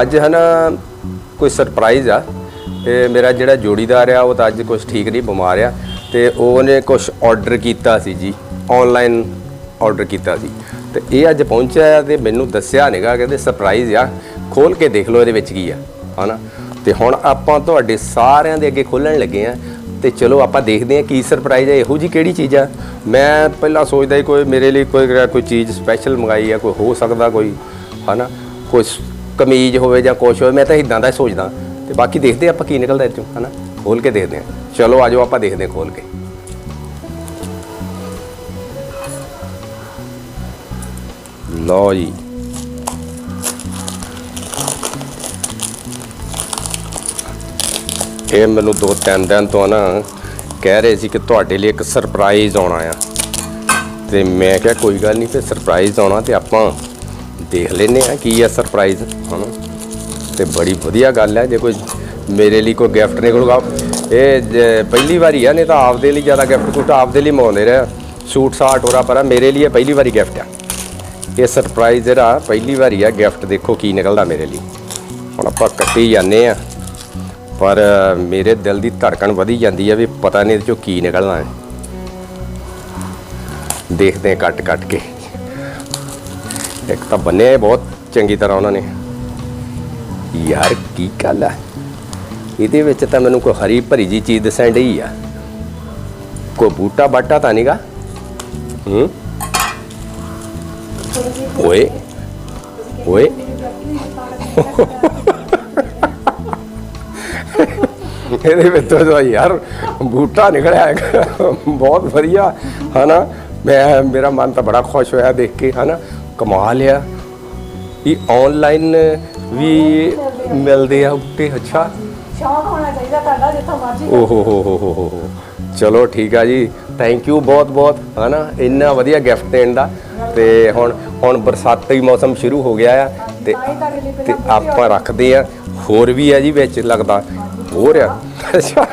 ਅੱਜ ਹੈ ਨਾ ਕੋਈ ਸਰਪ੍ਰਾਈਜ਼ ਆ ਤੇ ਮੇਰਾ ਜਿਹੜਾ ਜੋੜੀਦਾਰ ਆ, ਉਹ ਤਾਂ ਅੱਜ ਕੁਝ ਠੀਕ ਨਹੀਂ, ਬਿਮਾਰ ਆ ਤੇ ਉਹਨੇ ਕੁਝ ਆਰਡਰ ਕੀਤਾ ਸੀ ਜੀ ਆਨਲਾਈਨ ਆਰਡਰ ਕੀਤਾ ਸੀ। ਤੇ ਇਹ ਅੱਜ ਪਹੁੰਚਿਆ ਆ ਤੇ ਮੈਨੂੰ ਦੱਸਿਆ ਨਹੀਂਗਾ ਕਹਿੰਦੇ ਸਰਪ੍ਰਾਈਜ਼ ਆ, ਖੋਲ ਕੇ ਦੇਖ ਲਓ ਇਹਦੇ ਵਿੱਚ ਕੀ ਆ, ਹਨਾ? ਤੇ ਹੁਣ ਆਪਾਂ ਤੁਹਾਡੇ ਸਾਰਿਆਂ ਦੇ ਅੱਗੇ ਖੋਲਣ ਲੱਗੇ ਆ ਤੇ ਚਲੋ ਆਪਾਂ ਦੇਖਦੇ ਹਾਂ ਕੀ ਸਰਪ੍ਰਾਈਜ਼ ਹੈ ਇਹੋ ਜੀ ਕਿਹੜੀ ਚੀਜ਼ ਆ? ਮੈਂ ਪਹਿਲਾਂ ਸੋਚਦਾ ਹੀ ਕੋਈ ਮੇਰੇ ਲਈ ਕੋਈ ਕੋਈ ਚੀਜ਼ ਸਪੈਸ਼ਲ ਮੰਗਾਈ ਆ, ਕੋਈ ਹੋ ਸਕਦਾ ਕੋਈ, ਹਨਾ? ਕੋਈ ਸ- ਕਮੀਜ਼ ਹੋਵੇ ਜਾਂ ਕੁਛ ਹੋਵੇ, ਮੈਂ ਤਾਂ ਇਦਾਂ ਦਾ ਹੀ ਸੋਚਦਾ। ਤੇ ਬਾਕੀ ਦੇਖਦੇ ਆਪਾਂ ਕੀ ਨਿਕਲਦਾ ਇੱਥੋਂ ਚੋਂ ਹਨਾ? ਖੋਲ ਕੇ ਦੇਖਦੇ ਹਾਂ। ਚਲੋ ਆਜੋ ਆਪਾਂ ਦੇਖਦੇ ਹਾਂ ਖੋਲ ਕੇ। ਲਓ ਜੀ। ਇਹ ਮੈਨੂੰ ਦੋ ਤਿੰਨ ਦਿਨ ਤੋਂ ਨਾ ਕਹਿ ਰਹੇ ਸੀ ਕਿ ਤੁਹਾਡੇ ਲਈ ਇੱਕ ਸਰਪ੍ਰਾਈਜ਼ ਆਉਣਾ ਆ। ਤੇ ਮੈਂ ਕਿਹਾ, ਕੋਈ ਗੱਲ ਨਹੀਂ, ਫਿਰ ਸਰਪ੍ਰਾਈਜ਼ ਆਉਣਾ ਤੇ ਆਪਾਂ ਦੇਖ ਲੈਨੇ ਆ ਕੀ ਆ ਸਰਪ੍ਰਾਈਜ਼ ਹਨਾ? ਤੇ ਬੜੀ ਵਧੀਆ ਗੱਲ ਹੈ ਜੇ ਕੋਈ ਮੇਰੇ ਲਈ ਕੋਈ ਗਿਫਟ ਨਿਕਲੂਗਾ ਇਹ ਜ- ਪਹਿਲੀ ਵਾਰੀ ਆ, ਨਹੀਂ ਤਾਂ ਆਪਦੇ ਲਈ ਜ਼ਿਆਦਾ ਗਿਫਟ ਕੁਟ ਆਪਦੇ ਲਈ ਮੰਗਾਉਂਦੇ ਰਹੇ। ਸੂਟ ਸਾਟ ਹੋਰਾ ਪਰ ਮੇਰੇ ਲਈ ਇਹ ਪਹਿਲੀ ਵਾਰੀ ਗਿਫਟ ਆ। ਇਹ ਸਰਪ੍ਰਾਈਜ਼ ਜਿਹੜਾ, ਪਹਿਲੀ ਵਾਰੀ ਆ ਗਿਫਟ ਦੇਖੋ ਕੀ ਨਿਕਲਦਾ ਮੇਰੇ ਲਈ। ਹੁਣ ਆਪਾਂ ਕੱਟੀ ਜਾਂਦੇ ਆ ਪਰ ਮੇਰੇ ਦਿਲ ਦੀ ਧੜਕਣ ਵਧੀ ਜਾਂਦੀ ਹੈ ਵੀ ਪਤਾ ਨਹੀਂ ਇਹਦੇ ਚੋਂ ਕੀ ਨਿਕਲਣਾ ਹੈ। ਦੇਖਦੇ ਕੱਟ ਕੱਟ ਕੇ। ਇੱਕ ਤਾਂ ਬੰਨਿਆ ਬਹੁਤ ਚੰਗੀ ਤਰ੍ਹਾਂ ਉਹਨਾਂ ਨੇ। ਯਾਰ ਕੀ ਗੱਲ ਆ? ਇਹਦੇ ਵਿੱਚ ਤਾਂ ਮੈਨੂੰ ਕੋਈ ਹਰੀ ਭਰੀ ਜੀ ਚੀਜ਼ ਦੱਸਣ ਡਈ ਆ। ਕੋਈ ਬੂਟਾ ਬਾਟਾ ਤਾਂ ਨਹੀਂਗਾ ਹੂੰ? ਓਏ। ਓਏ। ਇਹਦੇ ਵਿੱਚ ਤਾਂ ਯਾਰ ਬੂਟਾ ਨਿਕਲਿਆ ਹੈਗਾ, ਬਹੁਤ ਵਧੀਆ, ਹਨਾ? ਮੈਂ, ਮੇਰਾ ਮਨ ਤਾਂ ਬੜਾ ਖੁਸ਼ ਹੋਇਆ ਦੇਖ ਕੇ, ਹਨਾ? ਕਮਾਲ ਆ ਇਹ ਆਨਲਾਈਨ ਵੀ ਮਿਲਦੇ ਆ ਬੂਟੇ ਅੱਛਾ। ਸ਼ੌਕ ਹੋਣਾ ਚਾਹੀਦਾ ਤੁਹਾਡਾ ਜਿੱਥੋਂ ਮਰਜ਼ੀ ਓ ਹੋ ਹੋ ਹੋ ਹੋ ਹੋ। ਚਲੋ ਠੀਕ ਆ ਜੀ। ਥੈਂਕ ਯੂ ਬਹੁਤ ਬਹੁਤ ਹਨਾ। ਇੰਨਾ ਵਧੀਆ ਗਿਫਟ ਦੇਣ ਦਾ। ਤੇ ਹੁਣ ਹੁਣ ਬਰਸਾਤੀ ਮੌਸਮ ਸ਼ੁਰੂ ਹੋ ਗਿਆ ਆ। ਤੇ ਤਾਂ ਆਪਾਂ ਰੱਖਦੇ ਆ। ਹੋਰ ਵੀ ਆ ਜੀ ਵਿੱਚ ਲੱਗਦਾ। ਹੋਰ ਆ? ਅੱਛਾ।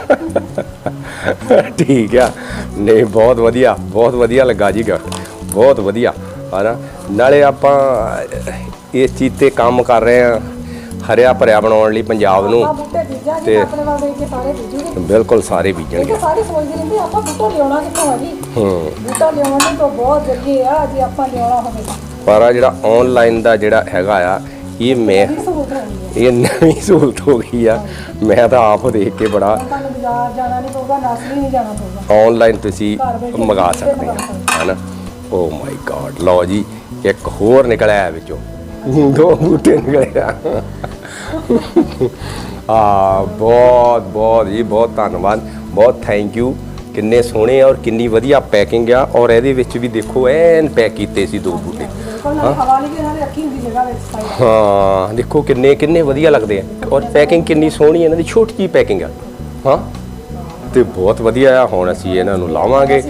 ਠੀਕ ਆ। ਨਹੀਂ ਬਹੁਤ ਵਧੀਆ ਬਹੁਤ ਵਧੀਆ ਲੱਗਾ ਜੀ ਗਿਫਟ ਬਹੁਤ ਵਧੀਆ। ਹਨਾ ਨਾਲੇ ਆਪਾਂ ਇਸ ਚੀਜ਼ ਤੇ ਕੰਮ ਕਰ ਰਹੇ ਆ ਹਰਿਆ ਭਰਿਆ ਬਣਾਉਣ ਲਈ ਪੰਜਾਬ ਨੂੰ। ਤੇ- ਆਪਣੇ ਵੱਲ ਦੇਖ ਕੇ ਸਾਰੇ ਬੀਜੂਗੇ। ਬਿਲਕੁਲ ਸਾਰੇ ਬੀਜਣਗੇ। ਸਾਰੇ ਸੋਚਦੇ ਰਹਿੰਦੇ ਆਪਾਂ ਬੂਟਾ ਲਿਆਉਣਾ ਕਿੱਥੋਂ ਆ ਜੀ? ਹੂੰ। ਬੂਟਾ ਲਿਆਉਣ ਤਾਂ ਬਹੁਤ ਜਰੀਏ ਆ ਜੇ ਆਪਾਂ ਲਿਆਉਣਾ ਹੋਵੇ ਪਰ ਆ ਜਿਹੜਾ ਆਨਲਾਈਨ ਦਾ ਜਿਹੜਾ ਹੈਗਾ ਆ ਇਹ ਮੈਂ ਇਹ ਨਵੀਂ ਸਹੂਲਤ ਹੋ ਗਈ ਆ। ਮੈਂ ਤਾਂ ਆਪ ਦੇਖ ਕੇ ਬੜਾ ਬਾਜ਼ਾਰ ਜਾਣਾ ਨਹੀਂ ਪਊਗਾ ਨਸਲੀ ਨਹੀਂ ਜਾਣਾ ਪਊਗਾ। ਆਨਲਾਈਨ ਤੁਸੀਂ ਮੰਗਾ ਸਕਦੇ ਆ ਹਨਾ? ਓ ਮਾਈ ਗॉड ਲਓ ਜੀ ਇੱਕ ਹੋਰ ਨਿਕਲਿਆ ਵਿੱਚੋਂ। ਦੋ ਬੂਟੇ ਨਿਕਲੇ ਆ। ਆ ਬਹੁਤ ਬਹੁਤ ਜੀ ਬਹੁਤ ਧੰਨਵਾਦ। ਬਹੁਤ ਥੈਂਕ ਯੂ ਕਿੰਨੇ ਸੋਹਣੇ ਆ ਔਰ ਕਿੰਨੀ ਵਧੀਆ ਪੈਕਿੰਗ ਆ। ਔਰ ਇਹਦੇ ਵਿੱਚ ਵੀ ਦੇਖੋ ਐਨ ਪੈਕ ਕੀਤੇ ਸੀ ਦੋ ਬੂਟੇ। ਹਾਂ। ਦੇਖੋ ਕਿੰਨੇ ਕਿੰਨੇ ਵਧੀਆ ਲੱਗਦੇ ਆ। ਔਰ ਪੈਕਿੰਗ ਕਿੰਨੀ ਸੋਹਣੀ ਹੈ ਇਹਨਾਂ ਦੀ ਛੋਟੀ ਜਿਹੀ ਪੈਕਿੰਗ ਆ। ਹਾਂ। ਤੇ ਬਹੁਤ ਵਧੀਆ ਆ ਹੁਣ ਅਸੀਂ ਇਹਨਾਂ ਨੂੰ ਲਾਵਾਂਗੇ।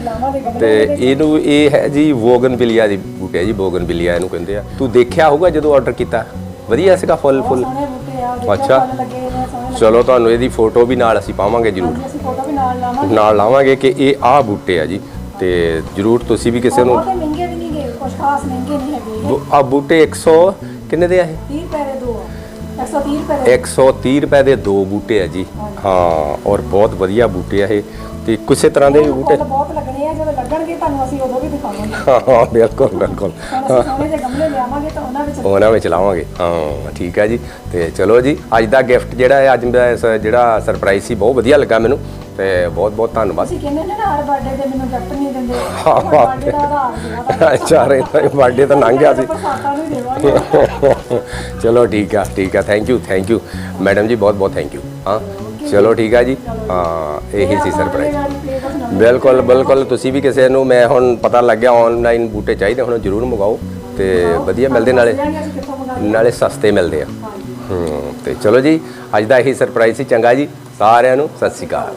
ਤੇ। ਇਹਨੂੰ ਇਹ ਹੈ ਜੀ ਵੋਗਨਵਿਲੀਆ ਦੀ ਬੂਟੇ ਆ ਜੀ ਵੋਗਨਵਿਲੀਆ ਇਹਨੂੰ ਕਹਿੰਦੇ ਆ। ਤੂੰ ਦੇਖਿਆ ਹੋਊਗਾ ਜਦੋਂ ਆਰਡਰ ਕੀਤਾ? ਵਧੀਆ ਸੀਗਾ ਫੁੱਲ ਫੁੱਲ। ਆ ਅੱਛਾ। ਚਲੋ ਤੁਹਾਨੂੰ ਇਹਦੀ ਫੋਟੋ ਵੀ ਨਾਲ ਅਸੀਂ ਪਾਵਾਂਗੇ ਜਰੂਰ। ਹਾਂਜੀ, ਅਸੀਂ ਫੋਟੋ ਵੀ ਨਾਲ ਲਾਵਾਂਗੇ। ਨਾਲ ਲਾਵਾਂਗੇ ਕਿ ਇਹ ਆਹ ਬੂਟੇ ਆ ਜੀ। ਤੇ ਜਰੂਰ ਤੁਸੀਂ ਵੀ ਕਿਸੇ ਨੂੰ ਬਹੁਤੇ ਮਹਿੰਗੇ ਵੀ ਨਹੀਂ ਗਏ ਕੁਝ ਖਾਸ ਮਹਿੰਗੇ ਨਹੀਂ ਹੈਗੇ। ਆ ਬੂਟੇ 100 ਕਿੰਨੇ ਦੇ ਆ ਇਹ? 30 ਰੁਪਏ ਦੇ ਦੋ ਆ। 130 ਰੁਪਏ ਦੇ। 130 ਰੁਪਏ ਦੇ ਦੋ ਬੂਟੇ ਆ ਜੀ। ਹਾਂ ਔਰ ਬਹੁਤ ਵਧੀਆ ਬੂਟੇ ਆ ਇਹ। ਤੇ ਕਿਸੇ ਤਰ੍ਹਾਂ ਦੇ ਵੀ ਬੂਟੇ ਫੁੱਲ ਬਹੁਤ ਲੱਗਣੇ ਆ ਜਦੋਂ ਲੱਗਣਗੇ ਤੁਹਾਨੂੰ ਅਸੀਂ ਉਦੋਂ ਵੀ ਦਿਖਾਵਾਂਗੇ। ਹਾਂ ਹਾਂ ਬਿਲਕੁਲ ਬਿਲਕੁਲ। ਅਸੀਂ ਸੋਹਣੇ ਜਿਹੇ ਗਮਲੇ ਲਿਆਵਾਂਗੇ ਤਾਂ ਉਹਨਾਂ ਵਿੱਚ ਉਹਨਾਂ ਵਿੱਚ ਲਾਵਾਂਗੇ। ਹਾਂ ਠੀਕ ਹੈ ਜੀ। ਤੇ ਚਲੋ ਜੀ ਅੱਜ ਦਾ ਗਿਫਟ ਜਿਹੜਾ ਹੈ ਅੱਜ ਦਾ ਜਿਹੜਾ ਸਰਪ੍ਰਾਈਜ਼ ਸੀ ਬਹੁਤ ਵਧੀਆ ਲੱਗਾ ਮੈਨੂੰ। ਤੇ ਬਹੁਤ ਬਹੁਤ ਧੰਨਵਾਦ। ਅਸੀਂ ਕਹਿੰਦੇ ਨੇ ਨਾ ਹਰ ਬਰਥਡੇ ਤੇ ਮੈਨੂੰ ਗਿਫਟ ਨਹੀਂ ਦਿੰਦੇ। ਹਾਂ, ਬਰਥਡੇ ਦਾ ਆਧਾਰ ਜਿਹੜਾ ਅੱਛਾ ਰੇ ਬਰਥਡੇ ਤਾਂ ਲੰਘ ਗਿਆ ਸੀ। ਬਰਸਾਤਾਂ ਨੂੰ ਹੀ ਦੇਵਾਂਗੇ। ਚਲੋ ਠੀਕ ਆ ਠੀਕ ਆ। Thank you thank you madam ji ਬਹੁਤ ਬਹੁਤ ਥੈਂਕ ਯੂ ਹਾਂ ਚਲੋ ਠੀਕ ਆ ਜੀ। ਹਾਂ ਇਹੀ ਸੀ ਸਰਪ੍ਰਾਈਜ਼ ਬਿਲਕੁਲ ਬਿਲਕੁਲ। ਤੁਸੀਂ ਵੀ ਕਿਸੇ ਨੂੰ ਮੈਂ ਹੁਣ ਪਤਾ ਲੱਗ ਗਿਆ ਆਨਲਾਈਨ ਬੂਟੇ ਚਾਹੀਦੇ ਹੁਣ ਜਰੂਰ ਮੰਗਾਓ ਤੇ ਵਧੀਆ ਮਿਲਦੇ ਨਾਲੇ। ਨਾਲੇ ਸਸਤੇ ਮਿਲਦੇ ਆ। ਹੂੰ ਤੇ ਚਲੋ ਜੀ ਅੱਜ ਦਾ ਇਹੀ ਸਰਪ੍ਰਾਈਜ਼ ਸੀ। ਚੰਗਾ ਜੀ ਸਾਰਿਆਂ ਨੂੰ ਸਤਿ ਸ਼੍ਰੀ ਅਕਾਲ।